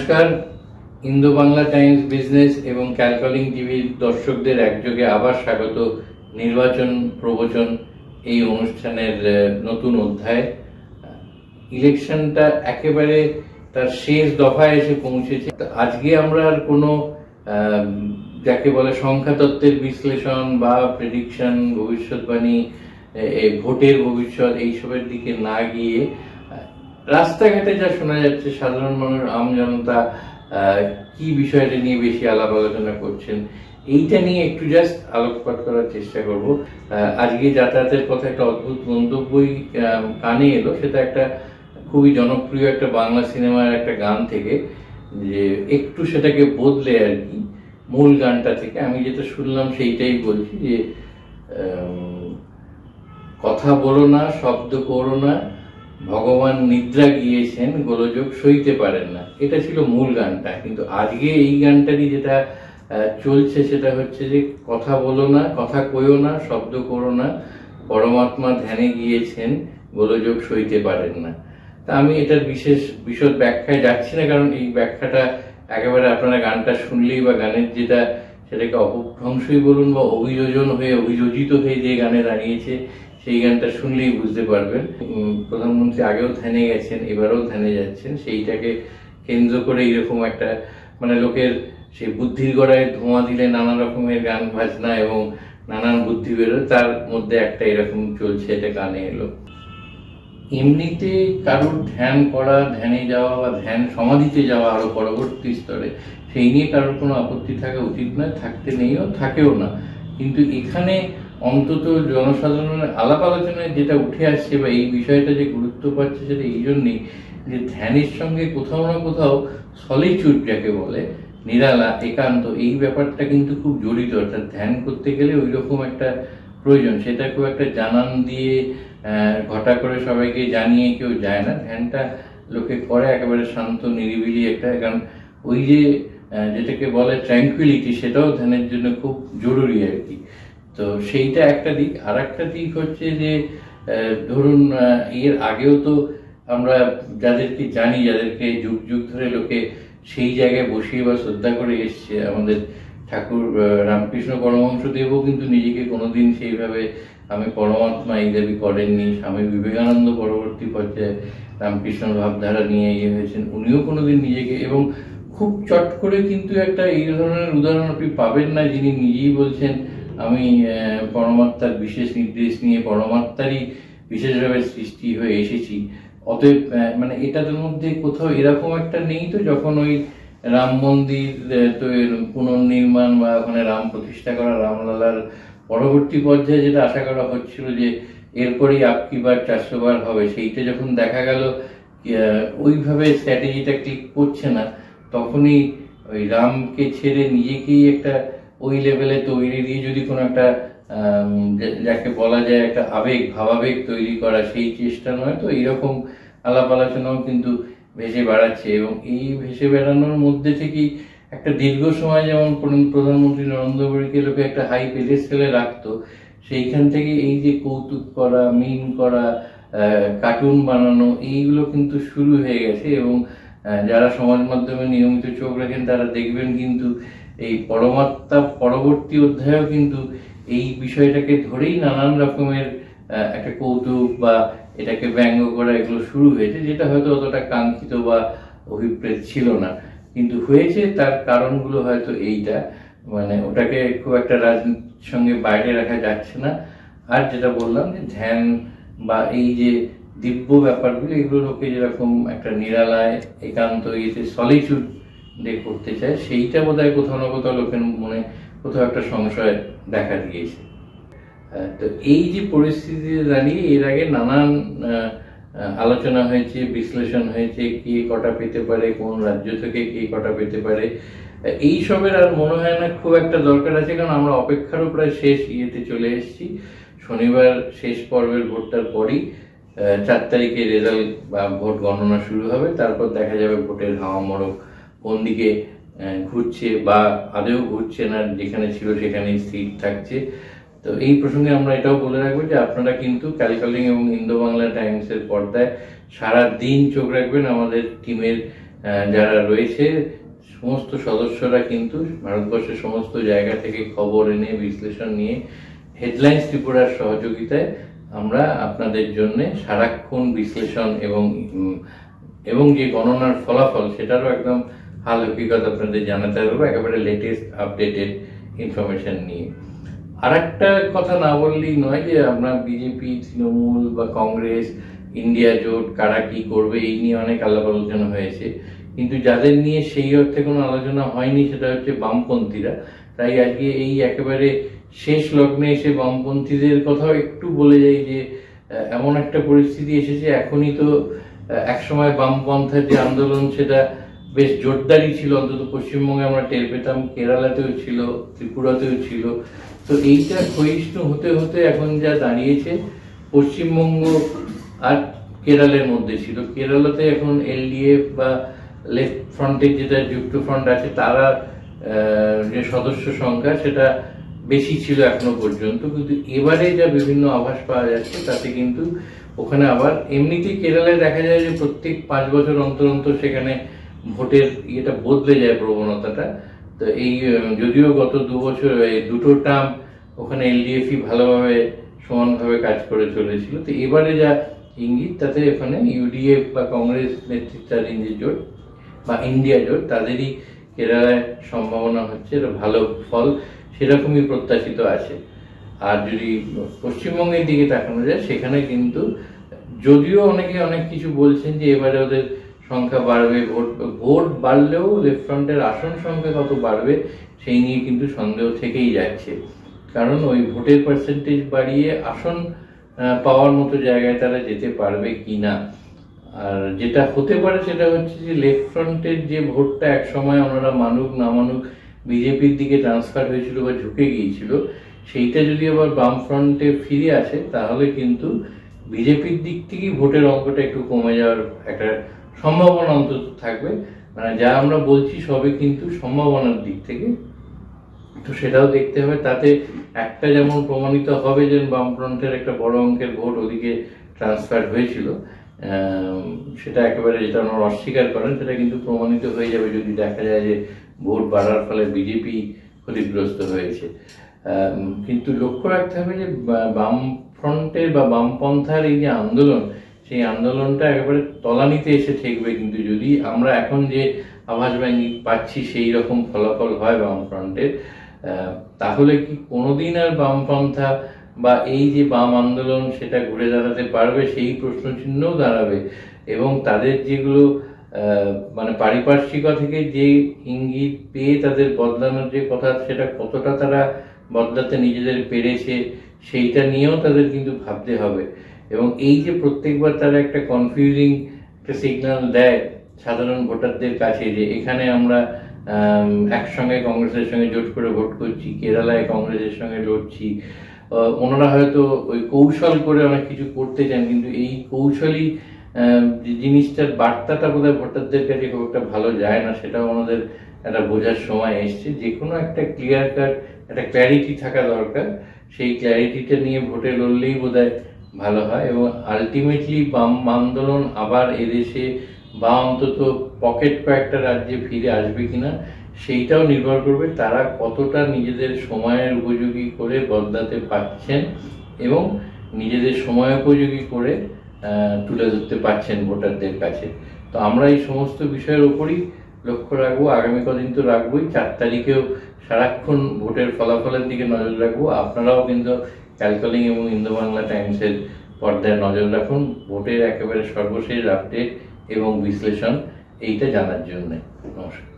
নমস্কার। Indo Bangla Times business এবং ক্যালকলিং টিভির দর্শকদের একযোগে আবার স্বাগত নির্বাচন প্রবচন এই অনুষ্ঠানের নতুন অধ্যায়। ইলেকশনটা একেবারে তার শেষ দফায় এসে পৌঁছেছে। আজকে আমরা আর কোনো যাকে বলে সংখ্যাতত্ত্বের বিশ্লেষণ বা প্রেডিকশন ভবিষ্যৎবাণী ভোটের ভবিষ্যৎ এইসবের দিকে না গিয়ে রাস্তাঘাটে যা শোনা যাচ্ছে, সাধারণ মানুষ, আম জনতা কি বিষয়টা নিয়ে বেশি আলাপ আলোচনা করছেন, এইটা নিয়ে একটু জাস্ট আলোকপাত করার চেষ্টা করব। আজকে যাতায়াতের কথা একটা অদ্ভুত মন্তব্যই কানে এলো। সেটা একটা খুবই জনপ্রিয় একটা বাংলা সিনেমার একটা গান থেকে, যে একটু সেটাকে বদলে আর কি, মূল গানটা থেকে। আমি যেটা শুনলাম সেইটাই বলছি যে কথা বলো না, শব্দ করো না ভগবান নিদ্রা গিয়েছেন, গোলযোগ সইতে পারেন না। এটা ছিল মূল গানটা। কিন্তু আজকে এই গানটারই যেটা চলছে সেটা হচ্ছে যে কথা বলো না, কথা কইও না, শব্দ করো না, পরমাত্মা ধ্যানে গিয়েছেন, গোলযোগ সইতে পারেন না। তা আমি এটার বিশেষ, বিশদ ব্যাখ্যায় যাচ্ছি না, কারণ এই ব্যাখ্যাটা একেবারে আপনারা গানটা শুনলেই বা গানের যেটা, সেটাকে অপভ্রংশই বলুন বা অভিযোজন হয়ে, অভিযোজিত হয়ে যে গানে দাঁড়িয়েছে সেই গানটা শুনলেই বুঝতে পারবেন। প্রধানমন্ত্রী আগেও ধ্যানে গেছেন, এবারেও ধ্যানে যাচ্ছেন। সেইটাকে কেন্দ্র করে এইরকম একটা মানে লোকের সেই বুদ্ধির গড়ায় ধোঁয়া দিলে নানা রকমের গান, বাজনা এবং নানান বুদ্ধি বেরোয়, তার মধ্যে একটা এরকম চলছে এটা গানে এলো। এমনিতে কারোর ধ্যান করা, ধ্যানে যাওয়া বা ধ্যান সমাধিতে যাওয়া আরও পরবর্তী স্তরে, সেই নিয়ে কারোর কোনো আপত্তি থাকা উচিত নয়, থাকতে নেইও থাকেও না। কিন্তু এখানে অন্তত জনসাধারণের আলাপ আলোচনায় যেটা উঠে আসছে বা এই বিষয়টা যে গুরুত্ব পাচ্ছে সেটা এই জন্যেই যে ধ্যানের সঙ্গে কোথাও না কোথাও সলিচুড যাকে বলে, নিরালা, একান্ত, এই ব্যাপারটা কিন্তু খুব জড়িত। অর্থাৎ ধ্যান করতে গেলে ওই রকম একটা প্রয়োজন। সেটা খুব একটা জানান দিয়ে ঘটা করে সবাইকে জানিয়ে কেউ যায় না। ধ্যানটা লোকে করে একেবারে শান্ত, নিরিবিলি একটা। কারণ ওই যে যেটাকে বলে ট্র্যাঙ্কুইলিটি সেটাও ধ্যানের জন্য খুব জরুরি আর কি। তো সেইটা একটা দিক। আর একটা দিক হচ্ছে যে ধরুন এর আগেও তো আমরা যাদেরকে জানি, যাদেরকে যুগ যুগ ধরে লোকে সেই জায়গায় বসিয়ে বা শ্রদ্ধা করে এসছে, আমাদের ঠাকুর রামকৃষ্ণ পরমহংসদেবও কিন্তু নিজেকে কোনোদিন সেইভাবে আমি পরমাত্মা এই দাবি করেননি। স্বামী বিবেকানন্দ পরবর্তী পর্যায়ে রামকৃষ্ণ ভাবধারা নিয়ে ইয়ে হয়েছেন, উনিও কোনোদিন নিজেকে এবং খুব চট করে কিন্তু একটা এই ধরনের উদাহরণ আপনি পাবেন না যিনি নিজেই বলছেন আমি পরমাত্মার বিশেষ নির্দেশ নিয়ে পরমাত্মারই বিশেষভাবে সৃষ্টি হয়ে এসেছি। অতএব মানে এটার মধ্যে কোথাও এরকম একটা নেই তো, যখন ওই রাম মন্দির তো পুনর্নির্মাণ বা ওখানে রাম প্রতিষ্ঠা করা, রামলালার পরবর্তী পর্যায়ে যেটা আশা করা হচ্ছিল যে এরপরেই আপকি বার চারশো বার হবে, সেইটা যখন দেখা গেল ওইভাবে স্ট্র্যাটেজিটা ক্লিক করছে না, তখনই ওই রামকে ছেড়ে নিজেকেই একটা ওই লেভেলে তৈরি দিয়ে যদি কোনো একটা যাকে বলা যায় একটা আবেগ, ভাবাবেগ তৈরি করা সেই চেষ্টা নয়, তো এইরকম আলাপ আলোচনাও কিন্তু ভেসে বেড়াচ্ছে। এবং এই ভেসে বেড়ানোর মধ্যে থেকেই একটা দীর্ঘ সময় যেমন প্রধান- প্রধানমন্ত্রী নরেন্দ্র মোদীকে লোকে একটা হাই পেজেস পেডেস্টেলে রাখতো, সেইখান থেকে এই যে কৌতুক করা মিন করা কার্টুন বানানো, এইগুলো কিন্তু শুরু হয়ে গেছে। এবং যারা সমাজ মাধ্যমে নিয়মিত চোখ রাখেন, তারা দেখবেন কিন্তু এই পরমাত্মা পরবর্তী অধ্যায়েও কিন্তু এই বিষয়টাকে ধরেই নানান রকমের একটা কৌতুক বা এটাকে ব্যঙ্গ করা এগুলো শুরু হয়েছে, যেটা হয়তো অতটা কাঙ্ক্ষিত বা অভিপ্রেত ছিল না। কিন্তু হয়েছে, তার কারণগুলো হয়তো এইটা। মানে ওটাকে খুব একটা রাজনীতির সঙ্গে বাইরে রাখা যাচ্ছে না। আর যেটা বললাম যে ধ্যান বা এই যে দিব্য ব্যাপারগুলো, এগুলো লোকে যেরকম একটা নিরালায়, একান্ত ইয়েতে সলিচুড দিয়ে করতে চায়, সেইটা বোধ হয় কোথাও না কোথাও লোকের মনে কোথাও একটা সংশয় দেখা দিয়েছে। তো এই যে পরিস্থিতিতে দাঁড়িয়ে এর আগে নানান আলোচনা হয়েছে, বিশ্লেষণ হয়েছে, কে কটা পেতে পারে, কোন রাজ্য থেকে কে কটা পেতে পারে। এইসবের আর মনে হয় না খুব একটা দরকার আছে, কারণ আমরা অপেক্ষারও প্রায় শেষ ইয়েতে চলে এসেছি। শনিবার শেষ পর্বের ভোটটার পরই চার তারিখে রেজাল্ট বা ভোট গণনা শুরু হবে, তারপর দেখা যাবে ভোটের হাওয়া মরক কোন দিকে ঘুরছে বা আদেও ঘুরছে না, যেখানে ছিল সেখানেই স্থির থাকছে। তো এই প্রসঙ্গে আমরা এটাও বলে রাখব যে আপনারা কিন্তু ক্যালকালিং এবং ইন্দো বাংলা টাইমসের পর্দায় সারা দিন চোখ রাখবেন আমাদের টিমের যারা রয়েছে। সমস্ত সদস্যরা কিন্তু ভারতবর্ষের সমস্ত জায়গা থেকে খবর এনে, বিশ্লেষণ নিয়ে, হেডলাইন্স ত্রিপুরার সহযোগিতায় আমরা আপনাদের জন্য সারাক্ষণ বিশ্লেষণ এবং এবং যে গণনার ফলাফল সেটারও একদম হাল হকিকত আপনাদের জানাতে পারব একেবারে লেটেস্ট আপডেটেড ইনফরমেশন নিয়ে আর একটা কথা না বললেই নয় যে আমরা বিজেপি তৃণমূল বা কংগ্রেস ইন্ডিয়া জোট কারা কি করবে এই নিয়ে অনেক আলাপ আলোচনা হয়েছে কিন্তু যাদের নিয়ে সেই অর্থে কোনো আলোচনা হয়নি সেটা হচ্ছে বামপন্থীরা তাই আজকে এই একেবারে শেষ লগ্নে এসে বামপন্থীদের কথাও একটু বলে যাই যে এমন একটা পরিস্থিতি এসেছে এখনই তো একসময় বামপন্থার যে আন্দোলন সেটা বেশ জোরদারই ছিল, অন্তত পশ্চিমবঙ্গে আমরা টের পেতাম, কেরালাতেও ছিল, ত্রিপুরাতেও ছিল। তো এইটা ক্ষয়িষ্ণু হতে হতে এখন যা দাঁড়িয়েছে, পশ্চিমবঙ্গ আর কেরালের মধ্যে ছিল। কেরালাতে এখন এলডিএফ বা লেফট ফ্রন্টের যেটা যুক্ত ফ্রন্ট আছে, তারা যে সদস্য সংখ্যা, সেটা বেশি ছিল এখনও পর্যন্ত। কিন্তু এবারে যা বিভিন্ন আভাস পাওয়া যাচ্ছে, তাতে কিন্তু ওখানে আবার, এমনিতেই কেরালায় দেখা যায় যে প্রত্যেক পাঁচ বছর অন্তর অন্তর সেখানে ভোটের ইয়েটা বদলে যায় প্রবণতাটা। তো এই যদিও গত দু বছর দুটো টার্ম ওখানে এলডিএফই ভালোভাবে সমানভাবে কাজ করে চলেছিল, তো এবারে যা ইঙ্গিত, তাতে ওখানে ইউডিএফ বা কংগ্রেস নেতৃত্বাধীন যে জোট বা ইন্ডিয়া জোট, তাদেরই কেরালায় সম্ভাবনা হচ্ছে ভালো ফল, সেরকমই প্রত্যাশিত আছে। আর যদি পশ্চিমবঙ্গের দিকে তাকানো যায়, সেখানে কিন্তু যদিও অনেকে অনেক কিছু বলছেন যে এবারে ওদের সংখ্যা বাড়বে, ভোট ভোট বাড়লেও লেফট ফ্রন্টের আসন সংখ্যা কত বাড়বে, সেই নিয়ে কিন্তু সন্দেহ থেকেই যাচ্ছে। কারণ ওই ভোটের পার্সেন্টেজ বাড়িয়ে আসন পাওয়ার মতো জায়গায় তারা যেতে পারবে কি না। আর যেটা হতে পারে সেটা হচ্ছে যে লেফট ফ্রন্টের যে ভোটটা এক সময় ওনারা মানুক না মানুক বিজেপির দিকে ট্রান্সফার হয়েছিল বা ঝুঁকে গিয়েছিল, সেইটা যদি আবার বাম ফ্রন্টে ফিরে আসে, তাহলে কিন্তু বিজেপির দিক থেকেই ভোটের অঙ্কটা একটু কমে যাওয়ার একটা সম্ভাবনা অন্তত থাকবে। মানে যা আমরা বলছি সবে কিন্তু সম্ভাবনার দিক থেকে। তো সেটাও দেখতে হবে। তাতে একটা যেমন প্রমাণিত হবে যে বামফ্রন্টের একটা বড় অঙ্কের ভোট ওদিকে ট্রান্সফার হয়েছিল সেটা একেবারে যেটা ওনারা অস্বীকার করেন, সেটা কিন্তু প্রমাণিত হয়ে যাবে যদি দেখা যায় যে ভোট বাড়ার ফলে বিজেপি ক্ষতিগ্রস্ত হয়েছে। কিন্তু লক্ষ্য রাখতে হবে যে বাম ফ্রন্টের বা বামপন্থার এই যে আন্দোলন সেই আন্দোলনটা একেবারে তলানিতে এসে ঠেকবে কিন্তু যদি আমরা এখন যে আভাস বাহিনী পাচ্ছি সেই রকম ফলাফল হয় বামফ্রন্টের তাহলে কি কোনোদিন আর বামপন্থা বা এই যে বাম আন্দোলন সেটা ঘুরে দাঁড়াতে পারবে? সেই প্রশ্ন চিহ্নও দাঁড়াবে। এবং তাদের যেগুলো মানে পারিপার্শ্বিকতা থেকে যে ইঙ্গিত পেয়ে তাদের বদলানোর যে কথা, সেটা কতটা তারা বদলাতে নিজেদের পেরেছে, সেইটা নিয়েও তাদের কিন্তু ভাবতে হবে। এবং এই যে প্রত্যেকবার তারা একটা কনফিউজিং একটা সিগন্যাল দেয় সাধারণ ভোটারদের কাছে যে এখানে আমরা একসঙ্গে কংগ্রেসের সঙ্গে জোট করে ভোট করছি, কেরালায় কংগ্রেসের সঙ্গে লড়ছি। ওনারা হয়তো ওই কৌশল করে অনেক কিছু করতে চান, কিন্তু এই কৌশলই জিনিসটার বার্তাটা বোধহয় ভোটারদের কাছে খুব একটা ভালো যায় না, সেটাও ওনাদের একটা বোঝার সময় এসছে। যে কোনো একটা ক্লিয়ার কাট একটা ক্ল্যারিটি থাকা দরকার। সেই ক্ল্যারিটিটা নিয়ে ভোটে লড়লেই বোধহয় ভালো হয় এবং আলটিমেটলি বাম আন্দোলন আবার এদেশে বা অন্তত পকেট কয়েকটা রাজ্যে ফিরে আসবে কিনা, সেইটাও নির্ভর করবে তারা কতটা নিজেদের সময়ের উপযোগী করে বদলাতে পারছেন এবং নিজেদের সময় উপযোগী করে তুলে ধরতে পারছেন ভোটারদের কাছে। তো আমরা এই সমস্ত বিষয়ের উপরই লক্ষ্য রাখব, আগামী কদিন তো রাখবোই, চার তারিখেও সারাক্ষণ ভোটের ফলাফলের দিকে নজর রাখব। আপনারাও কিন্তু ক্যালকলিং এবং ইন্দো বাংলা টাইমসের পর্দায় নজর রাখুন। ভোটের একেবারে সর্বশেষ আপডেট এবং বিশ্লেষণ, এইটা জানার জন্যে। নমস্কার।